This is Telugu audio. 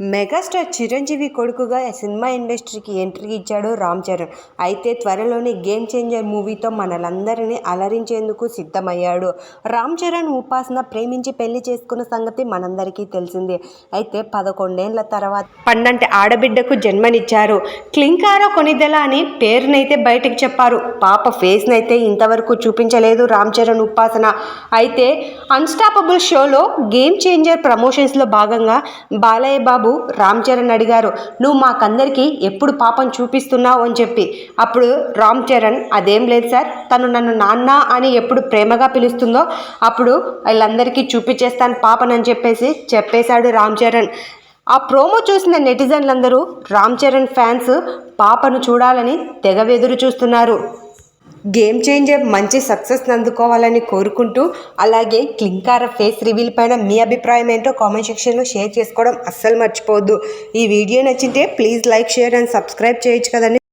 మెగాస్టార్ చిరంజీవి కొడుకుగా సినిమా ఇండస్ట్రీకి ఎంట్రీ ఇచ్చాడు రామ్ చరణ్. అయితే త్వరలోనే గేమ్ చేంజర్ మూవీతో మనలందరినీ అలరించేందుకు సిద్ధమయ్యాడు. రామ్ చరణ్ ఉపాసన ప్రేమించి పెళ్ళి చేసుకున్న సంగతి మనందరికీ తెలిసిందే. అయితే పదకొండేళ్ళ తర్వాత పన్నంటి ఆడబిడ్డకు జన్మనిచ్చారు. క్లింకారో కొనిదెల అని పేరునైతే బయటకు చెప్పారు. పాప ఫేస్నైతే ఇంతవరకు చూపించలేదు రామ్ చరణ్ ఉపాసన. అయితే అన్స్టాపబుల్ షోలో గేమ్ చేంజర్ ప్రమోషన్స్లో భాగంగా బాలయ్య బాబు బాబు రామ్ చరణ్ అడిగారు. నువ్వు మాకందరికీ ఎప్పుడు పాపం చూపిస్తున్నావు? అని చెప్పి. అప్పుడు రామ్ చరణ్ అదేం లేదు సార్ తను నన్ను నాన్న అని ఎప్పుడు ప్రేమగా పిలుస్తుందో అప్పుడు వీళ్ళందరికీ చూపించేస్తాను పాపనని చెప్పేసి చెప్పేశాడు రామ్ చరణ్. ఆ ప్రోమో చూసిన నెటిజన్లందరూ రామ్ చరణ్ ఫ్యాన్స్ పాపను చూడాలని తెగవెదురు చూస్తున్నారు. గేమ్ చేంజర్ మంచి సక్సెస్ అందుకోవాలని కోరుకుంటూ అలాగే క్లింకార ఫేస్ రివీల్ పైన మీ అభిప్రాయం ఏంటో కామెంట్ సెక్షన్లో షేర్ చేసుకోవడం అస్సలు మర్చిపోవద్దు. ఈ వీడియో నచ్చితే please like share and subscribe చేయొచ్చు కదండి.